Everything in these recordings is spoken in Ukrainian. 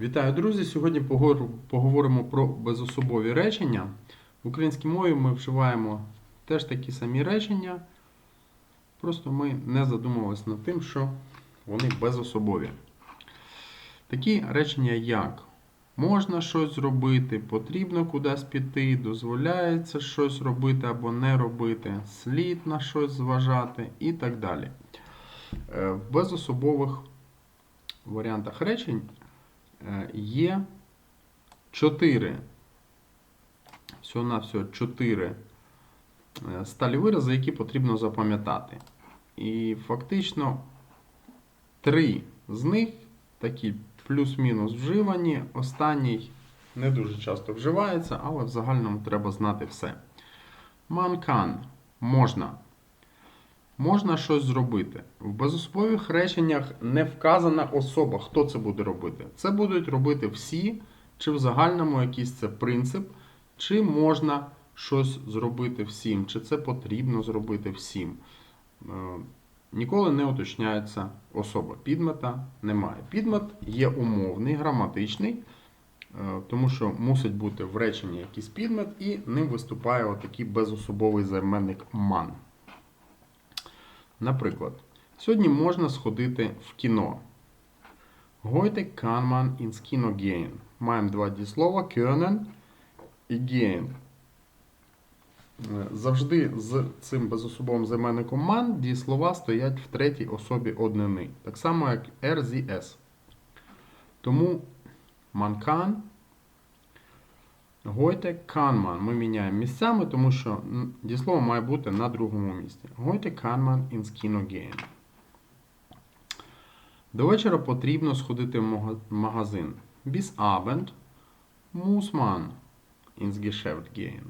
Вітаю, друзі! Сьогодні поговоримо про безособові речення. В українській мові ми вживаємо теж такі самі речення, просто ми не задумувалися над тим, що вони безособові. Такі речення, як можна щось зробити, потрібно кудись піти, дозволяється щось робити або не робити, слід на щось зважати і так далі. Е, В безособових варіантах речень є чотири, всього на всього чотири е, сталі вирази, які потрібно запам'ятати. І фактично три з них такі плюс-мінус вживані. Останній не дуже часто вживається, але в загальному треба знати все. Can – можна. Можна щось зробити. В безособових реченнях не вказана особа, хто це буде робити. Це будуть робити всі, чи в загальному якийсь це принцип, чи можна щось зробити всім, чи це потрібно зробити всім. Е, Ніколи не уточняється особа. Підмета немає. Підмет є умовний, граматичний, е, тому що мусить бути в реченні якийсь підмет, і ним виступає отакий безособовий займенник man. Наприклад, сьогодні можна сходити в кіно. Heute kann man ins Kino gehen. Маємо два дієслова können і gehen. Е, Завжди з цим безособовим займенником man дієслова стоять в третій особі однини. Так само, як es. Тому man kann. Kann man. Ми міняємо місцями, тому що дієслово має бути на другому місці. Kann man ins Kino gehen. До вечора потрібно сходити в магазин. Bis Abend muss man ins Geschäft gehen.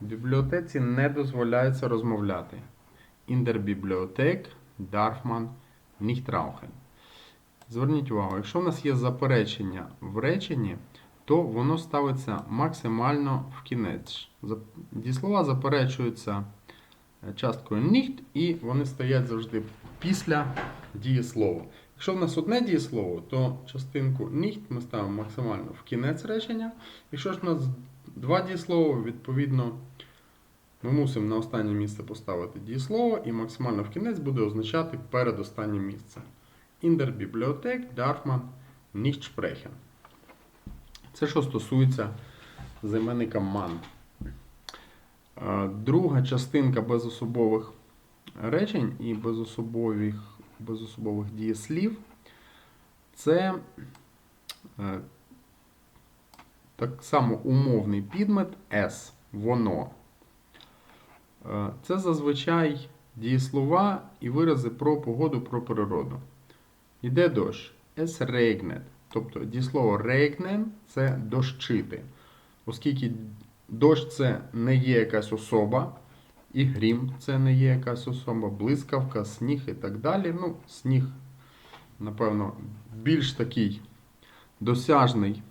В бібліотеці не дозволяється розмовляти. In der Bibliothek darf man nicht rauchen. Зверніть увагу, якщо в нас є заперечення в реченні, то воно ставиться максимально в кінець. Дієслова заперечуються е, часткою nicht, і вони стоять завжди після дієслова. Якщо в нас одне дієслово, то частинку nicht ми ставимо максимально в кінець речення. Якщо ж в нас два дієслова, відповідно, ми мусимо на останнє місце поставити дієслово, і максимально в кінець буде означати передостаннє місце. In der Bibliothek darf man nicht sprechen. Це що стосується займенника man. Е, Друга частинка безособових речень і безособових, безособових дієслів це е, так само умовний підмет S, воно. Е, Це зазвичай дієслова і вирази про погоду, про природу. Йде дощ. Es regnet. Тобто дієслово regnen – це дощити. Оскільки дощ це не є якась особа, і грім це не є якась особа, блискавка, сніг і так далі. Ну, сніг, напевно, більш такий досяжний.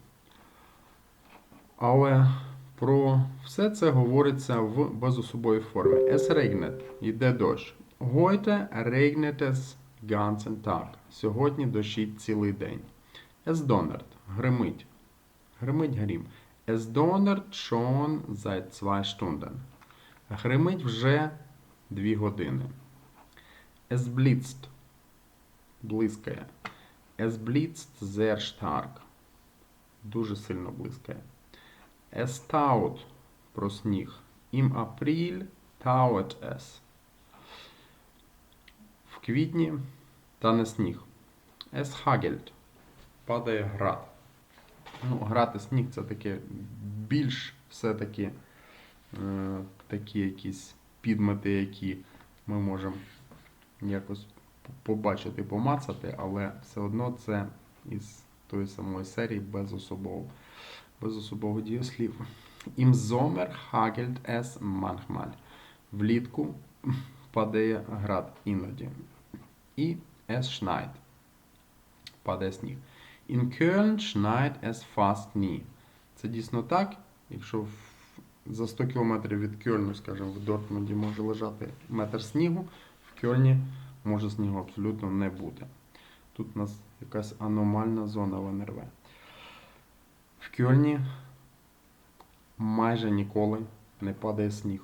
Але про все це говориться в безособовій формі. Es regnet – йде дощ. Heute regnet es ganzen Tag. Сьогодні дощить цілий день. Es donnert – гримить. Гримить грім. Es donnert schon seit zwei Stunden. Гримить вже дві години. Es blitzt – блискає. Дуже сильно блискає. Es taut – про сніг. Im April tauet es. В квітні тане сніг. Es hagelt – падає град. Ну, град і сніг це таке більш все-таки е, такі якісь підмети, які ми можемо якось побачити, помацати, але все одно це із тої самої серії без особового, без особового дієслів. Sommer hagelt es manchmal. Влітку падає град іноді. І es schneit. Падає сніг. In Köln schneit es fast nie. Це дійсно так. Якщо за 100 км від Кьольну, скажімо, в Дортмунді може лежати метр снігу, в Кьольні може снігу абсолютно не бути. Тут у нас якась аномальна зона в НРВ. Кьольні майже ніколи не падає сніг.